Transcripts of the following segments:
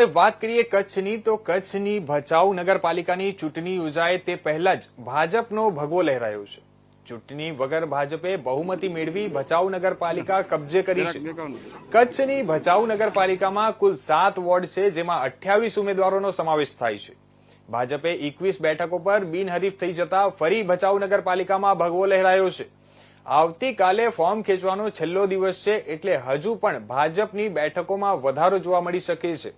આપણે વાત કરીએ કચ્છની, તો કચ્છની ભચાઉ નગરપાલિકાની ચૂંટણી યોજાય તે પહેલા જ ભાજપનો ભગવો લહેરાયો છે. ચૂંટણી વગર ભાજપે બહુમતી મેળવી ભચાઉ નગરપાલિકા કબજે કરી છે. કચ્છની ભચાઉ નગરપાલિકામાં કુલ સાત વોર્ડ છે, જેમાં અઠ્યાવીસ ઉમેદવારોનો સમાવેશ થાય છે. ભાજપે એકવીસ બેઠકો પર બિનહરીફ થઈ જતા ફરી ભચાઉ નગરપાલિકામાં ભગવો લહેરાયો છે. આવતીકાલે ફોર્મ ખેંચવાનો છેલ્લો દિવસ છે, એટલે હજુ પણ ભાજપની બેઠકોમાં વધારો જોવા મળી શકે છે.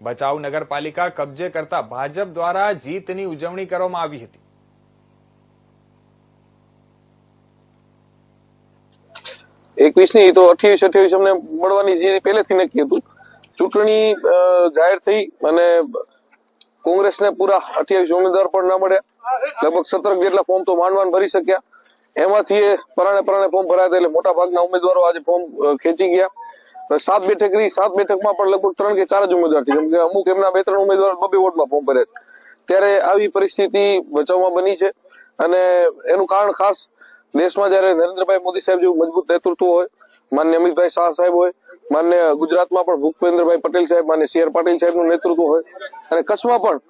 ભચાઉ નગરપાલિકા કબજે કરતા ભાજપ દ્વારા જીતની ઉજવણી કરવામાં આવી હતી. એકવીસની તો અઠ્યાવીસ અઠ્યાવીસ અમને મળવાની જે પહેલેથી નક્કી હતું. ચૂંટણી જાહેર થઈ અને કોંગ્રેસને પૂરા અઠ્યાવીસ ઉમેદવાર પણ ના મળ્યા. લગભગ સત્તર જેટલા ફોર્મ તો માંડ માંડ ભરી શક્યા. એમાંથી પરાણે પરાણે ફોર્મ ભરાયા એટલે મોટા ભાગના ઉમેદવારો આજે ફોર્મ ખેંચી ગયા. સાત બેઠક રહી. સાત બેઠકમાં પણ લગભગ ત્રણ કે ચાર જ ઉમેદવાર છે. કે અમુક એમના બે ત્રણ ઉમેદવાર બબે વોર્ડમાં ફોર્મ ભરે છે. ત્યારે આવી પરિસ્થિતિ બચાવમાં બની છે અને એનું કારણ ખાસ દેશમાં જયારે નરેન્દ્રભાઈ મોદી સાહેબ જેવું મજબૂત નેતૃત્વ હોય, માન્ય અમિતભાઈ શાહ સાહેબ હોય, માન્ય ગુજરાતમાં પણ ભૂપેન્દ્રભાઈ પટેલ સાહેબ, માન્ય સી આર પાટીલ સાહેબનું નેતૃત્વ હોય અને કચ્છમાં પણ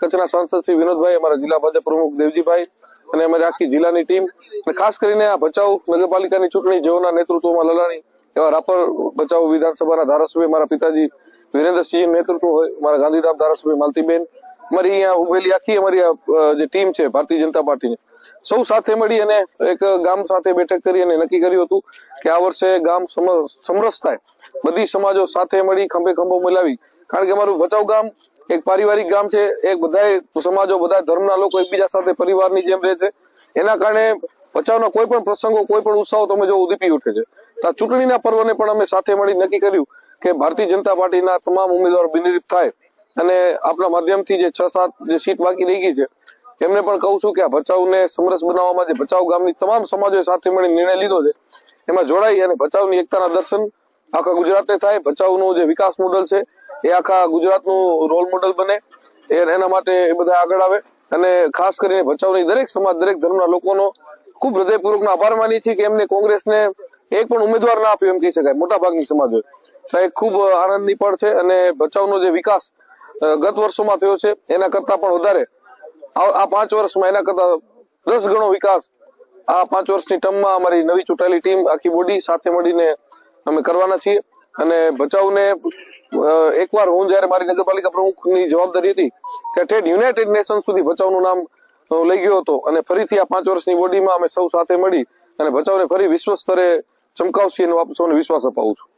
કચ્છના સાંસદ શ્રી વિનોદભાઈ, અમારા જિલ્લા ભાજપ પ્રમુખ દેવજીભાઈ અને અમારી આખી જિલ્લાની ટીમ અને ખાસ કરીને આ ભચાઉ નગરપાલિકાની ચૂંટણી જેઓના નેતૃત્વમાં લડાણી એવા રાપર બચાવ વિધાનસભાના ધારાસભ્ય મારા પિતાજી વિરેન્દ્રસિંહ નેતૃત્વ હોય, મારા ગાંધીધામ ધારાસભ્ય માલતીબેન, અમારી અહીંયા ઉભેલી આખી અમારી જે ટીમ છે ભારતીય જનતા પાર્ટીની, સૌ સાથે મળી અને એક ગામ સાથે બેઠક કરી અને નક્કી કર્યું હતું કે આ વર્ષે ગામ સમ- સમરસ થાય. બધી સમાજો સાથે મળી ખંભે ખંભો મિલાવી. કારણ કે અમારું ભચાઉ ગામ એક પારિવારિક ગામ છે, એક બધાય સમાજો, બધા ધર્મના લોકો એકબીજા સાથે પરિવારની જેમ રહે છે. એના કારણે ભચાઉના કોઈ પણ પ્રસંગો, કોઈ પણ ઉત્સાહો તમે જો ઉદીપી ઉઠે છે. તો ચૂંટણીના પર્વને પણ અમે સાથે મળી નક્કી કર્યું કે ભારતીય જનતા પાર્ટીના તમામ ઉમેદવારો બિનરીત થાય અને આપણા માધ્યમથી જે છ, સાત જે સીટ બાકી રહી ગઈ છે એમને પણ કહું છું કે આ ભચાઉને સમરસ બનાવવામાં જે ભચાઉ ગામની તમામ સમાજોએ સાથે મળી નિર્ણય લીધો છે, એમાં જોડાઈ અને ભચાઉની એકતાના દર્શન આખા ગુજરાતે થાય. ભચાઉનું જે વિકાસ મોડલ છે, એ આખા ગુજરાતનું રોલ મોડલ બને એના માટે એ બધા આગળ આવે અને ખાસ કરીને ભચાઉની દરેક સમાજ, દરેક ધર્મના લોકોનો ખૂબ હૃદયપૂર્વકનો આભાર માની છીએ કે એમને કોંગ્રેસને એક પણ ઉમેદવાર ના આપ્યો એમ કહી શકાય. મોટા ભાગની સમાજોએ. તો ખૂબ આનંદની પળ છે અને ભચાઉનો જે વિકાસ ગત વર્ષોમાં થયો છે, એના કરતા પણ વધારે. આ પાંચ વર્ષમાં એના કરતા દસ ગણો વિકાસ આ પાંચ વર્ષની ટર્મમાં અમારી નવી ચૂંટાયેલી ટીમ, આખી બોડી સાથે મળીને અમે કરવાના છીએ. અને ભચાઉને એકવાર હું જયારે મારી નગરપાલિકા પ્રમુખની જવાબદારી હતી કે ઠેઠ યુનાઇટેડ નેશન સુધી ભચાઉનું નામ લઈ ગયો હતો. અને ફરીથી આ પાંચ વર્ષની બોડીમાં અમે સૌ સાથે મળી અને ભચાઉને ફરી વિશ્વ સ્તરે ચમકાવશી એનો આપ સૌને વિશ્વાસ અપાવું છું.